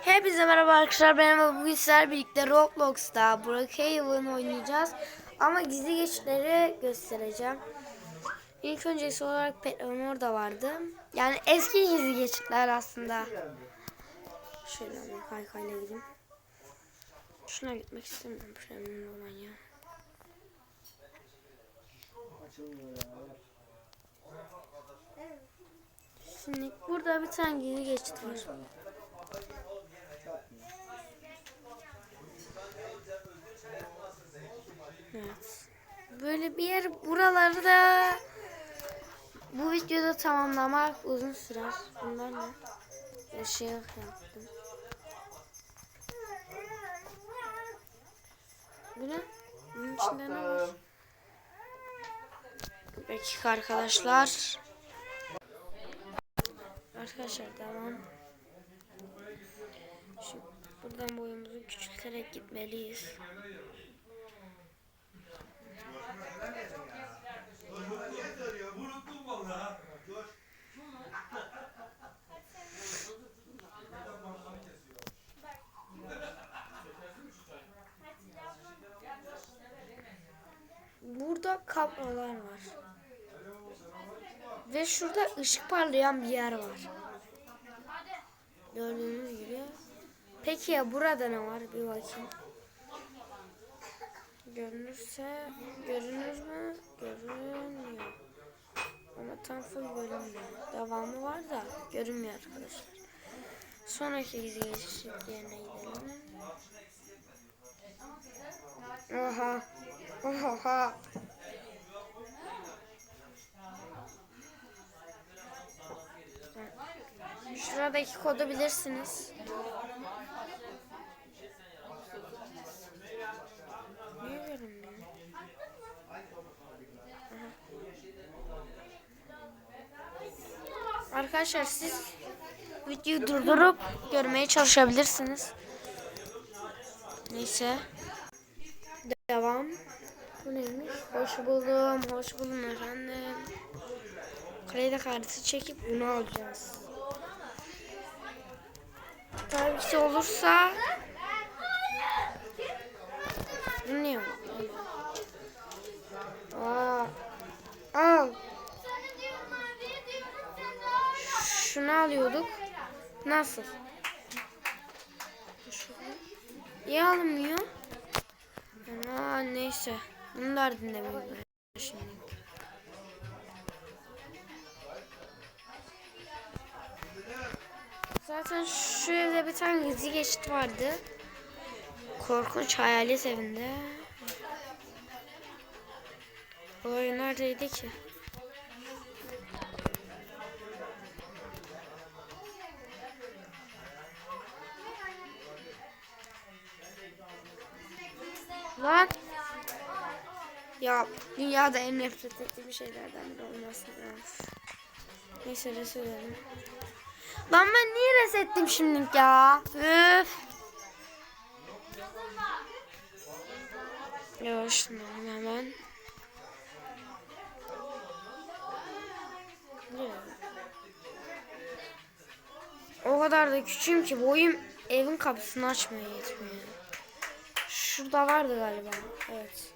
Hepinize merhaba arkadaşlar. Ben bugün sizlerle birlikte Roblox'ta Brookhaven oynayacağız. Ama gizli geçitleri göstereceğim. İlk öncesi olarak Petron orada vardı. Yani eski gizli geçitler aslında. Şöyle bir kaykayla gideyim. Şuna gitmek istemiyorum. Şöyle olan ya. Şimdi burada bir tane gizli geçit var. Evet. Böyle bir yer buraları da bu videoda tamamlamak uzun sürer. Bunlar ne? Işık yaptım. Bu ne? Bunun içinde ne var? Bir dakika arkadaşlar. Arkadaşlar devam. Şimdi buradan boyumuzu küçülterek gitmeliyiz. Burada kablolar var. Ve şurada ışık parlayan bir yer var. Gördüğünüz gibi. Peki ya burada ne var? Bir bakayım. Görünürse görünür mü? Görünmüyor. Ama tam full görünmüyor. Devamı var da görünmüyor arkadaşlar. Sonraki geçiş yerine gidelim. Oha. Oha. Şuradaki kodu bilirsiniz. Niye görünmüyor? Aha. Arkadaşlar siz videoyu durdurup görmeye çalışabilirsiniz. Neyse. Devam. Bu neymiş? Hoş buldum, hoş buldum efendim. Kredi kartı çekip bunu alacağız. Tabii ki olursa Bu ne? Aa, al. Şunu alıyorduk. Nasıl? Niye alınmıyor? Aa, neyse. Bunu da dinlemiyorum ben şimdi. Zaten şu evde bir tane gizli geçit vardı. Korkunç hayalet evinde. Ev neredeydi ki? Lan. Ya dünyada en nefret ettiğim şeylerden biri olmasın. Neyse reset edelim. Lan ben niye resettim şimdi ya? Üf. Yavaşlayalım hemen. O kadar da küçüğüm ki boyum evin kapısını açmaya yetmiyor. Şurada vardı galiba. Evet.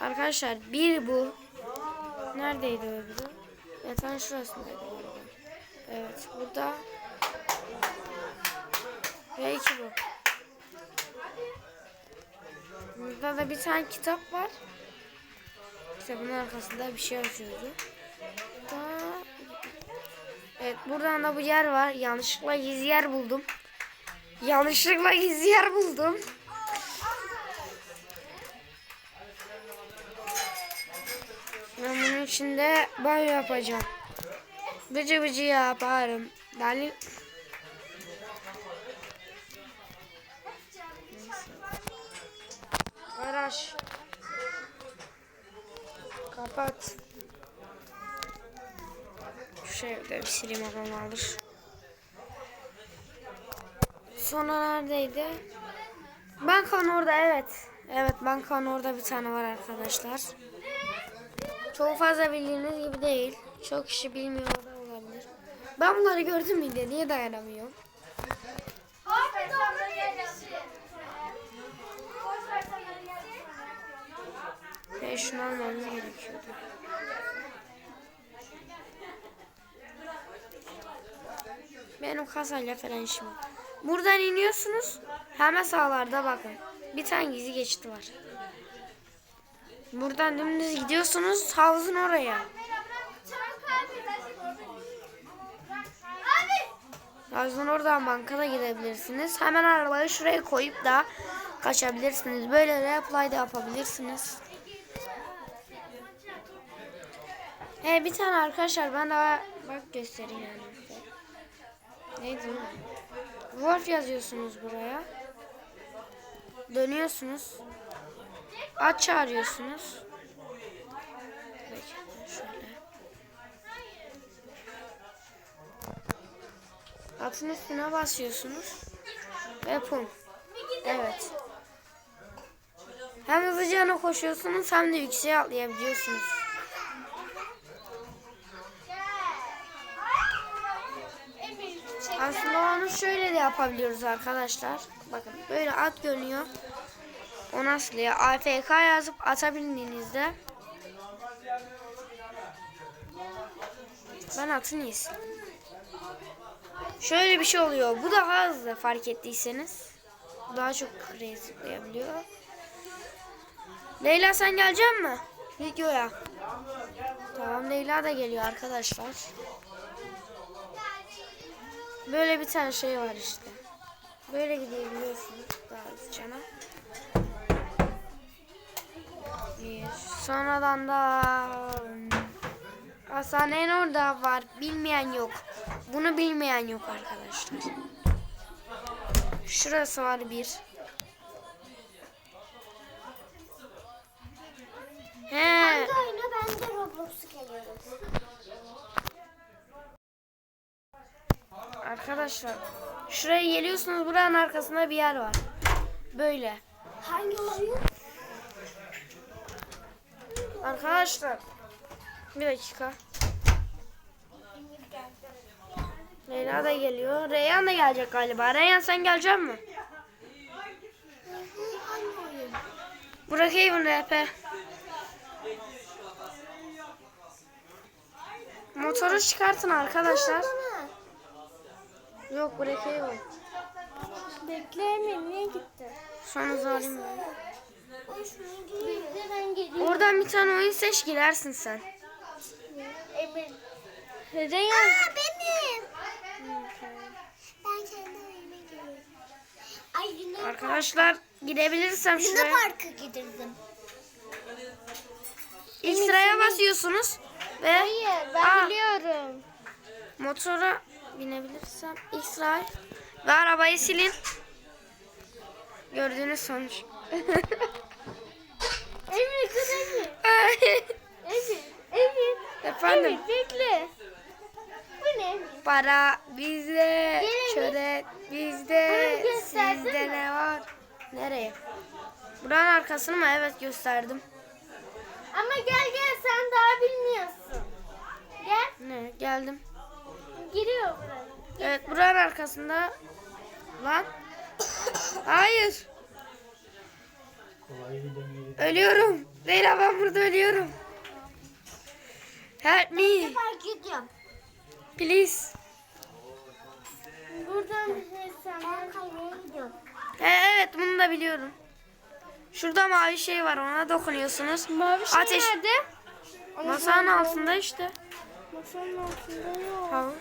Arkadaşlar bir bu. Neredeydi öbürü? Yatağın şurasındaydı. Evet burada. Ve iki bu. Burada da bir tane kitap var. Kitabın arkasında bir şey yazıyordu. Burada... Evet buradan da bu yer var. Yanlışlıkla gizli yer buldum. Yanlışlıkla gizli yer buldum. Ben bunun içinde banyo yapacağım. Bıcı bıcı yaparım. Dali. Garaj. Kapat. Şu şeyde bir sileyim adam alır. Sonra neredeydi? Bankanın orada evet. Evet bankanın orada bir tane var arkadaşlar. Çok fazla bildiğiniz gibi değil. Çok kişi bilmiyor da olabilir. Ben bunları gördüm de niye dayanamıyorum? Abi doğru gelmişsin. E şunu almamız gerekiyordu. Benim kasayla falan işim yok. Buradan iniyorsunuz. Hemen sağlarda bakın. Bir tane gizli geçit var. Buradan dümdüz gidiyorsunuz havuzun oraya. Havuzun oradan bankada gidebilirsiniz. Hemen arabayı şuraya koyup da kaçabilirsiniz. Böyle replay da yapabilirsiniz. He bir tane arkadaşlar ben daha bak göstereyim yani. Neydi? Wolf yazıyorsunuz buraya. Dönüyorsunuz. At çağırıyorsunuz. Atın üstüne basıyorsunuz. Ve pum. Evet. Hem hızlıca koşuyorsunuz hem de yükseğe atlayabiliyorsunuz. Aslında onu şöyle de yapabiliyoruz arkadaşlar. Bakın böyle at görünüyor. O nasıl ya? AFK yazıp atabildiğinizde ben atın iyisi. Şöyle bir şey oluyor. Bu daha hızlı fark ettiyseniz. Daha çok kreye zıplayabiliyor. Leyla sen gelecek mi? Videoya. Tamam Leyla da geliyor arkadaşlar. Böyle bir tane şey var işte. Böyle gidebiliyorsunuz daha. Sonradan da Hastanenin orada var. Bilmeyen yok. Bunu bilmeyen yok arkadaşlar. Şurası var bir. He. oyna ben de Roblox'u geliyorum. Arkadaşlar şuraya geliyorsunuz buranın arkasında bir yer var. Böyle. Hangi oyun? Arkadaşlar bir dakika. Leyla da geliyor. Reyhan da gelecek galiba. Reyhan sen gelecek mi? Burak Haven RP. Motoru çıkartın arkadaşlar. Yok Burak Haven. Bekle Emir niye gitti? Son zalim ben. Bekle ben geliyorum. Oradan bir tane oyun seç girersin sen. Emir. Reyhan. Aa benim. Ben kendi. Ay Luna, Arkadaşlar girebilirsem Luna şuraya. Park'a gidirdim. İlk sıraya basıyorsunuz ve Hayır ben Aa. biliyorum. motora binebilirsem sıraya ve arabayı silin. Gördüğünüz sonuç. Emir dur Emir. Emir. Emir. Efendim Emir bekle. Bu ne para bizde, Bana bizde, sizde mi? ne var? Nereye? Buranın arkasını mı? Evet gösterdim. Ama gel gel sen daha bilmiyorsun. Gel. Ne? Geldim. Giriyor buraya. Evet buranın arkasında. Lan. Hayır. Ölüyorum. Leyla ben burada ölüyorum. Help me. Park gidiyorum. Please. Buradan ben kayaya gidiyorum. He, evet bunu da biliyorum. Şurada mavi şey var ona dokunuyorsunuz. Mavi şey Ateş. nerede? Masanın altında işte. Masanın altında yok. Havuz.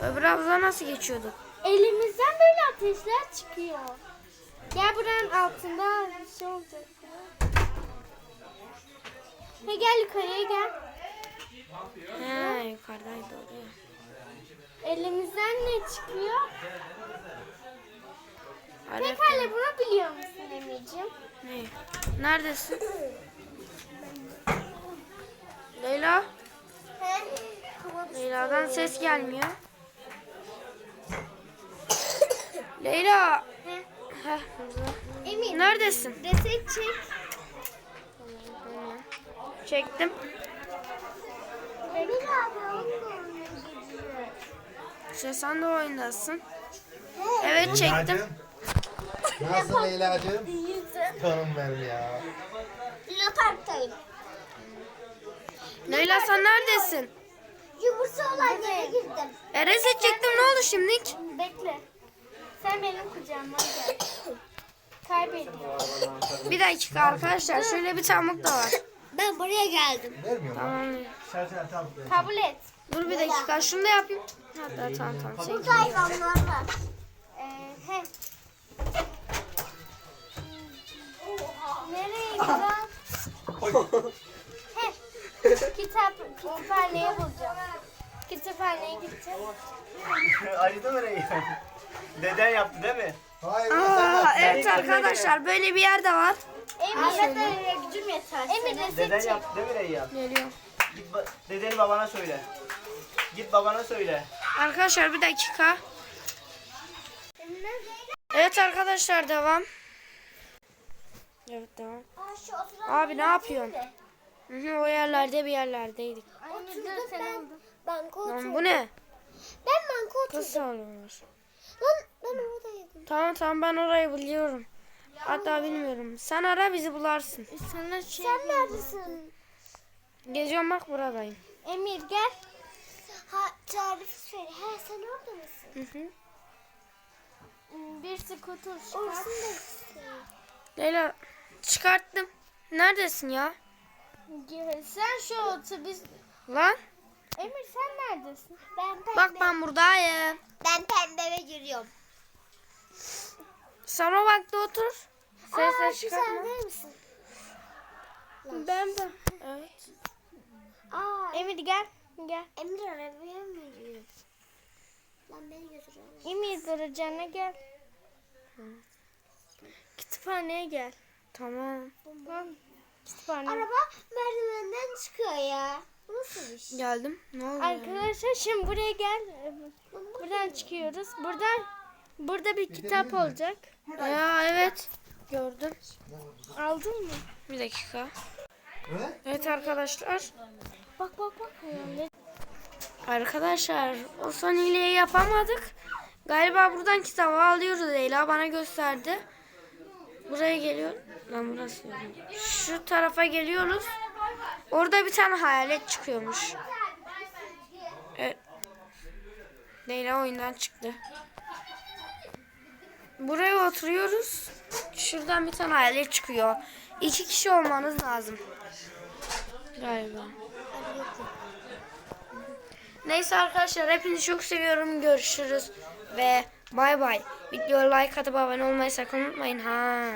Öbür havuza nasıl geçiyorduk? Elimizden böyle ateşler çıkıyor. Gel buranın altında bir şey olacak. Ha gel yukarıya gel. He yukarıdaydı oraya. Elimizden ne çıkıyor? Alev Pekala bunu biliyor musun Emir'ciğim? Ne? Neredesin? Leyla? Leyla'dan ses gelmiyor. Leyla. He? Heh, burada. Emir. Neredesin? Reset çek. Çektim. Emir abi oynuyor. Şey sen de oyundasın. Evet çektim. Nasıl Leyla'cığım? Canım benim ya. Loparktayım. Leyla sen neredesin? Yumurta olan yere girdim. E reset çektim ne oldu şimdilik? Bekle. Sen benim kucağıma gel. Kaybediyorum. Bir dakika arkadaşlar şöyle bir tamlık da var. Ben buraya geldim. Vermiyor mu? Tamam. Kabul et. Dur bir dakika şunu da yapayım. Hatta tamam tamam. Şey. Burada hayvanlar var. Ee, he. Nereye lan? Kitap, kütüphaneye bulacağım. Kütüphaneye gideceğim. Acıdı mı Reyhan? Deden yaptı değil mi? Hayır. Aa, evet arkadaşlar böyle bir yer de var. Emir, gücüm yeter. Emir Deden reset çek. yaptı değil mi Reyhan? Geliyor. Git ba- dedeni babana söyle. Git babana söyle. Arkadaşlar bir dakika. Evet arkadaşlar devam. Evet devam. Abi ne yapıyorsun? Hı hı, o yerlerde bir yerlerdeydik. Oturdum ben. Banko Lan bu ne? Ben banko oturdum. Nasıl alıyorlar? Lan ben oradaydım. Tamam tamam ben orayı biliyorum. Hatta bilmiyorum. Sen ara bizi bularsın. Sana şey Sen neredesin? Geziyorum bak buradayım. Emir gel. Ha tarif söyle. Ha sen orada mısın? Hı hı. Bir skuter çıkart. Leyla çıkarttım. Neredesin ya? Sen şu otobüs... Lan Emir sen neredesin? Ben pembe. bak ben buradayım. Ben pembeye giriyorum. Sen o vakti otur. Aa, Sesle şu çıkartma. sen misin? Ben de. Evet. Aa, Emir gel. Gel. Emir arabaya mı giriyor? Lan beni götürüyor. Emir duracağına gel. Kütüphaneye gel. Tamam. Kütüphane. Araba merdivenden çıkıyor ya. Bu nasıl bir şey? Geldim. Ne oldu? Arkadaşlar şimdi buraya gel. Buradan çıkıyoruz. Buradan burada bir kitap olacak. Ya evet. Gördüm. Aldın mı? Bir dakika. Ne? Evet arkadaşlar. Bak bak bak. Arkadaşlar o son hileyi yapamadık. Galiba buradan kitabı alıyoruz Leyla bana gösterdi. Buraya geliyor. Lan burası. Şu tarafa geliyoruz. Orada bir tane hayalet çıkıyormuş. Evet. Leyla oyundan çıktı. Buraya oturuyoruz. Şuradan bir tane hayalet çıkıyor. İki kişi olmanız lazım. Galiba. Neyse arkadaşlar hepinizi çok seviyorum. Görüşürüz ve bay bay. Videoya like atıp abone olmayı sakın unutmayın ha.